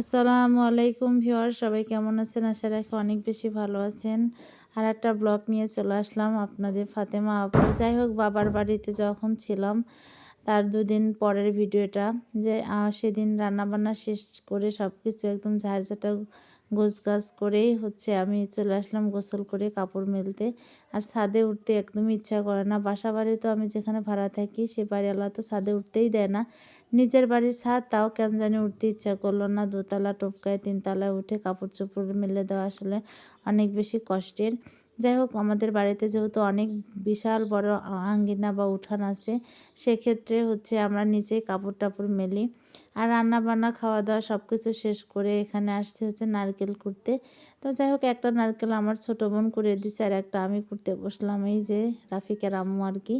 আসসালামু আলাইকুম ভিউয়ার সবাই কেমন আছেন? আশা রাখি অনেক বেশি ভালো আছেন। আর একটা ব্লগ নিয়ে চলে আসলাম আপনাদের ফাতেমা আপু। যাই হোক, বাবার বাড়িতে যখন ছিলাম তার দুদিন পরের ভিডিওটা যে সেদিন রান্নাবান্না শেষ করে সব কিছু একদম ঝাড়ঝাটা গোছ গাছ করেই হচ্ছে আমি চলে আসলাম গোসল করে কাপড় মেলতে। আর ছাদে উঠতে একদমই ইচ্ছা করে না। বাসা বাড়ি তো আমি যেখানে ভাড়া থাকি সে বাড়িওয়ালা তো ছাদে উঠতেই দেয় না। নিজের বাড়ির ছাদ তাও কেন জানি উঠতে ইচ্ছা করল না। দোতলা টোপকায় তিনতলায় উঠে কাপড় চোপড় মেলে দেওয়া আসলে অনেক বেশি কষ্টের। যাই হোক, আমাদের বাড়িতে যেহেতু অনেক বিশাল বড় আঙ্গিনা বা উঠান আছে, সেক্ষেত্রে হচ্ছে আমরা নিজেই কাপড় টাপড় মেলি আর রান্না বান্না খাওয়া দাওয়া সব কিছু শেষ করে এখানে আসছে হচ্ছে নারকেল কুড়তে তো যাই হোক, একটা নারকেল আমার ছোট বোন করে দিছে আর একটা আমি কুড়তে বসলাম। এই যে রাফিকের আম্মু আর কি,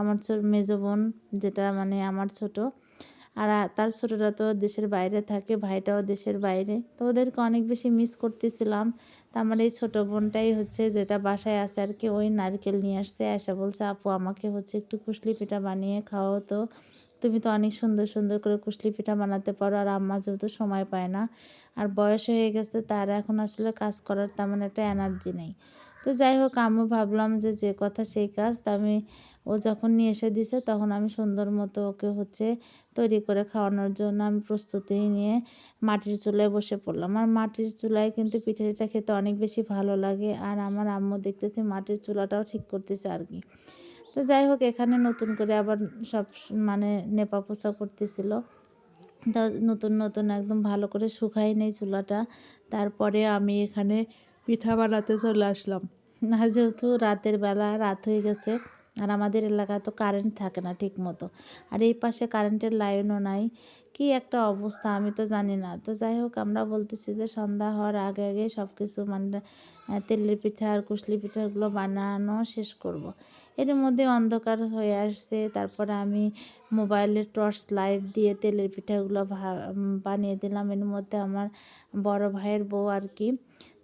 আমার ছোট মেজো বোন যেটা মানে আমার ছোট। আর তার ছোটোটা তো দেশের বাইরে থাকে, ভাইটাও দেশের বাইরে। তো ওদেরকে অনেক বেশি মিস করতেছিলাম। তা আমার এই ছোটো বোনটাই হচ্ছে যেটা বাসায় আছে আর কি, ওই নারকেল নিয়ে আসছে। এসে বলছে, আপু, আমাকে হচ্ছে একটু কুশলি পিঠা বানিয়ে খাওয়াও তো। তুমি তো অনেক সুন্দর সুন্দর করে কুশলি পিঠা বানাতে পারো আর আম্মা যেহেতু সময় পায় না। আর বয়স হয়ে গেছে, তার এখন আসলে কাজ করার তেমন একটা এনার্জি নেই। তো যাই হোক আমি ভাবলাম যে যে কথা সেই কাজ। তা আমি, ও যখন নিয়ে এসে দিছে, তখন আমি সুন্দর মতো ওকে হচ্ছে তৈরি করে খাওয়ানোর জন্য আমি প্রস্তুতি নিয়ে মাটির চুলায় বসে পড়লাম। আর মাটির চুলায় কিন্তু পিঠেটা খেতে অনেক বেশি ভালো লাগে। আর আমার আম্মু দেখতেছি মাটির চুলাটাও ঠিক করতেছে আর কি। তো যাই হোক, এখানে নতুন করে আবার সব মানে নেপা পোষা করতেছিল। তা নতুন নতুন একদম ভালো করে শুকাই নেই চুলাটা। তারপরে আমি এখানে পিঠা বানাতে চলে আসলাম। আর যেহেতু রাতের বেলা রাত হয়ে গেছে, আর আমাদের এলাকায় তো কারেন্ট থাকে না ঠিক মতো আর এই পাশে কারেন্টের লাইনও নাই। কি একটা অবস্থা আমি তো জানি না। তো যাই হোক, আমরা বলতেছি যে সন্ধ্যা হওয়ার আগে আগে সব কিছু মানে তেলের পিঠা আর কুশলি পিঠাগুলো বানানো শেষ করব। এর মধ্যে অন্ধকার হয়ে আসছে। তারপরে আমি মোবাইলের টর্চ লাইট দিয়ে তেলের পিঠাগুলো বানিয়ে দিলাম। এর মধ্যে আমার বড় ভাইয়ের বউ আর কি।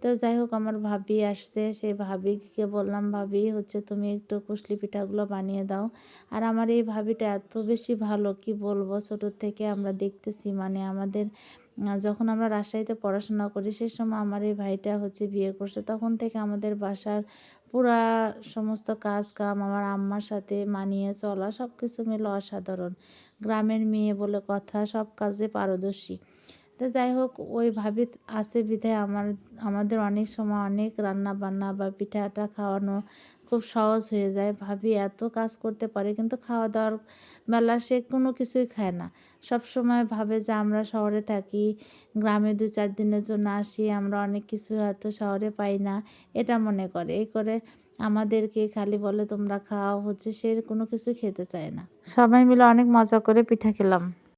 তো যাই হোক, আমার ভাবি আসছে। সেই ভাবিকে বললাম, ভাবি, হচ্ছে তুমি একটু কুশলি পিঠাগুলো বানিয়ে দাও। আর আমার এই ভাবিটা এত বেশি ভালো, কি বলব? ছোটোর থেকে আমরা দেখতেছি মানে আমাদের যখন আমরা রাজশাহীতে পড়াশোনা করি, সেই সময় আমার এই ভাইটা হচ্ছে বিয়ে করছে। তখন থেকে আমাদের বাসার পুরা সমস্ত কাজ কাম আমার আম্মার সাথে মানিয়ে চলা সব কিছু মিলে অসাধারণ। গ্রামের মেয়ে বলে কথা, সব কাজে পারদর্শী। তো যাই হোক ওই ভাবি আছে বিধায় আমার, আমাদের অনেক সময় অনেক রান্না বান্না বা পিঠাটা খাওয়ানো খুব সহজ হয়ে যায়। ভাবি এত কাজ করতে পারে, কিন্তু খাওয়া দাওয়ার বেলা সে কোনো কিছুই খায় না। সব সময় ভাবে যে আমরা শহরে থাকি, গ্রামে দু চার দিনের জন্য আসি, আমরা অনেক কিছু হয়তো শহরে পাই না, এটা মনে করে। এই করে আমাদেরকে খালি বলে, তোমরা খাও। হচ্ছে সে কোনো কিছু খেতে চায় না। সবাই মিলে অনেক মজা করে পিঠা খেলাম।